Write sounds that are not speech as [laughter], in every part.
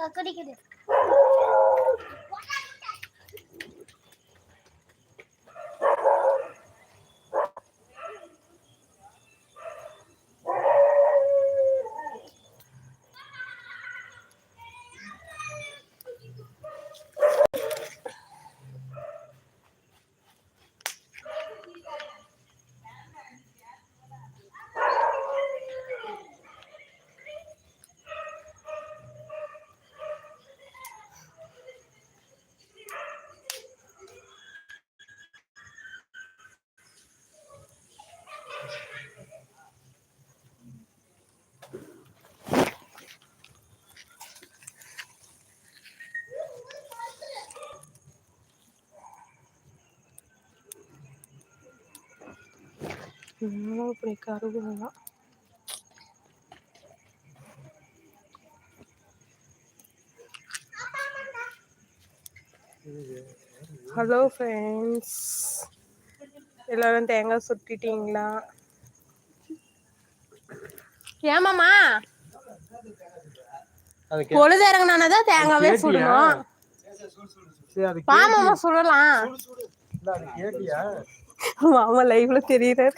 学歴です。குடிக்குது இன்னும் இப்படி கருகுலாம் hello friends எல்லாரும் தேங்காய் சுட்டிட்டீங்களா? ஏமாம்மா அதுக்கு பொழுது இறங்கினாதான் தேங்காவே சுடணும். பாமாமா சுடலாம். மாமா லைவ்ல தெரியுறாரு.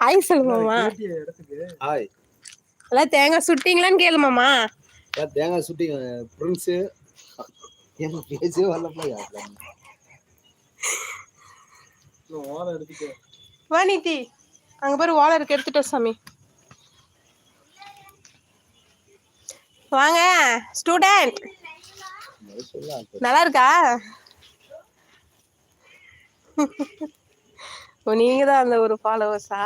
ஹாய் சொல்லுமாமா கேட்டியா இடத்துக்கு? ஹாய் எல்லாம் தேங்காய் சுட்டிங்களான்னு கேளுமாமா சார் தேங்காய் சுட்டி பிரின்ஸு ஏமா பேசவே வரலப்பா வா நீதி அங்க பாரு ஓலை இருக்கு. எடுத்துட்டோம் சாமி. வாங்க ஸ்டூடெண்ட் நல்லா இருக்கா? ஓ நீங்க தான் அந்த ஒரு ஃபாலோவர்ஸா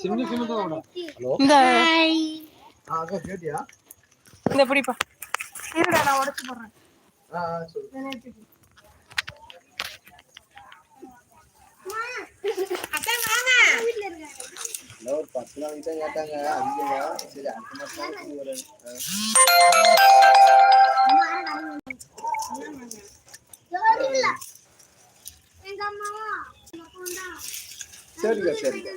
சின்ன சின்னதோட ஹலோ? இந்த பிடிப்பா. இருடா நான் உடச்சு போடுறேன். ஒரு பத்து நாள் கிட்ட கேட்டாங்க. அதிகமா சரி அடுத்த மாசம் சரிக்கா சரிக்கா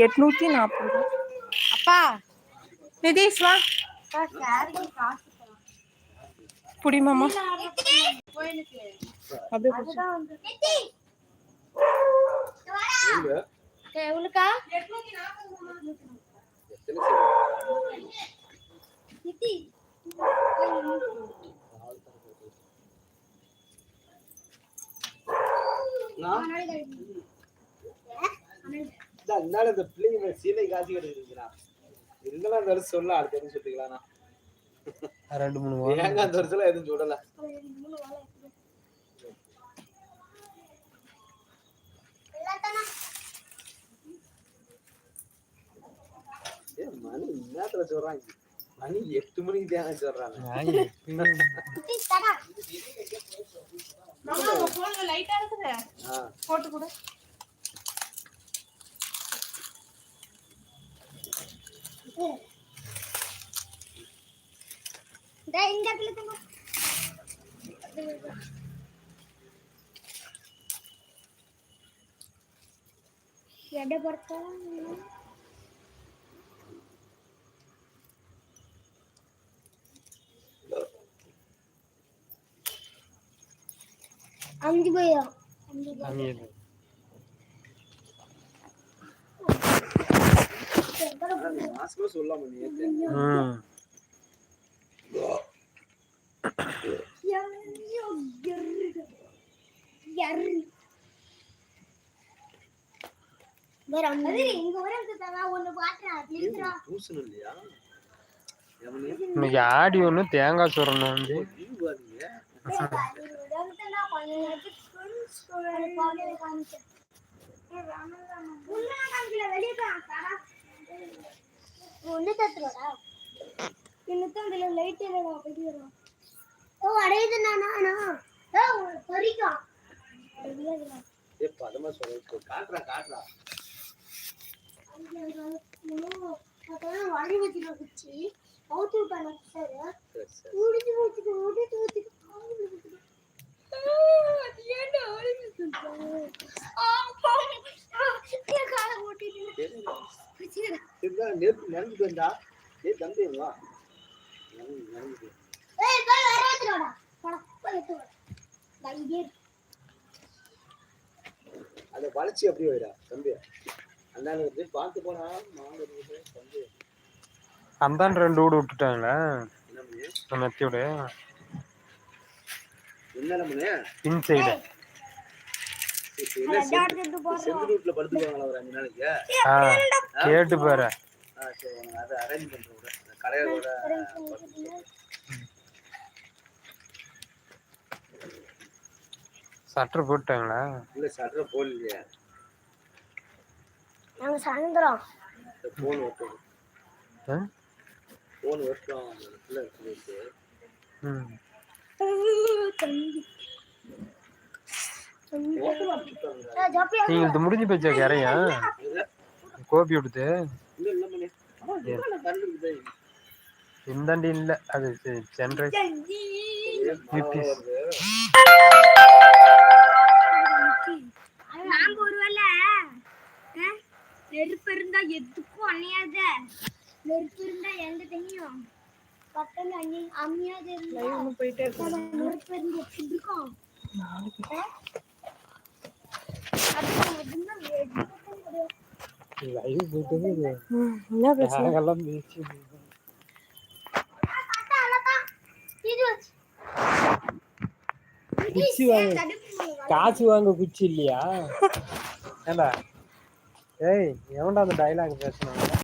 எட்நூத்தி நாற்பது அப்பா. நிதீஷ் வா புடி மாமா. அப்படியே எவ்வளோக்கா இந்தா, இந்த பிள்ளைங்க சீலை காட்சி இருந்தாலும் அந்த வருஷம் சொல்ல அடுத்த வருஷம் சொல்லிக்கலாம் ரெண்டு மூணு ஏங்க அந்த வருஷத்துல எதுவும் சொல்லல. மணி நேரத்துல சொல்றாங்க? மணி எட்டு மணிக்கு தேங்க சொல்றாங்க. போட்டு கொடு. இந்த இந்த இடத்துல Ya ada pertolongan. Amin juga ya. Amin. Hmm. Yang yang ger ger இன்னைக்கு ஆடி ஒன்று தேங்காய் சுரணும் வந்து. பதமா சொல்ல காட்டுறா காட்டுறா. வழி வச்சுட்டு குச்சி அவுத்து விட்டா அதை வளைச்சி அப்படியே வைடா தம்பியா? அந்தாண்ட ரெண்டு வீடு விட்டுட்டாங்களா? என்ன பண்ணு நம்ம எத்தியோட என்ன பண்ணு பின் சைடு. செந்து வீட்டுல படுத்துக்குவாங்களா ஒரு அஞ்சு நாளைக்கு? ஆ கேட்டு பாரு. ஆ சரி உனக்கு அதை அரேஞ்ச் பண்றேன் விட. அந்த கடையோட சட்டர் போட்டாங்களா இல்ல சட்டரை போடலையா. நாங்க சாயந்தரம் போன் ஆ? போன் ஒட்டும் அந்த இடத்துல சொல்லிட்டு ம். நீங்க இது முடிஞ்சு போச்சா கரையா கோபி விடுது இல்ல இல்ல மணி. தண்ணி இருக்குது? இந்தாண்டி இல்ல. அது சென்ட்ரை நெருப்பு இருந்தா எதுக்கும் அணையாத. நெருப்பு இருந்தா எந்த தண்ணியும் பக்கத்துல அண்ணி அம்மியாத நெருப்பு இருந்து எப்படி இருக்கும் என்ன பிரச்சனை. குச்சி வாங்க. காசு வாங்க குச்சி இல்லையா? [laughs] ஏண்டா? ఏయ్ ఏమంటా డైలాగ్ ప్రశ్న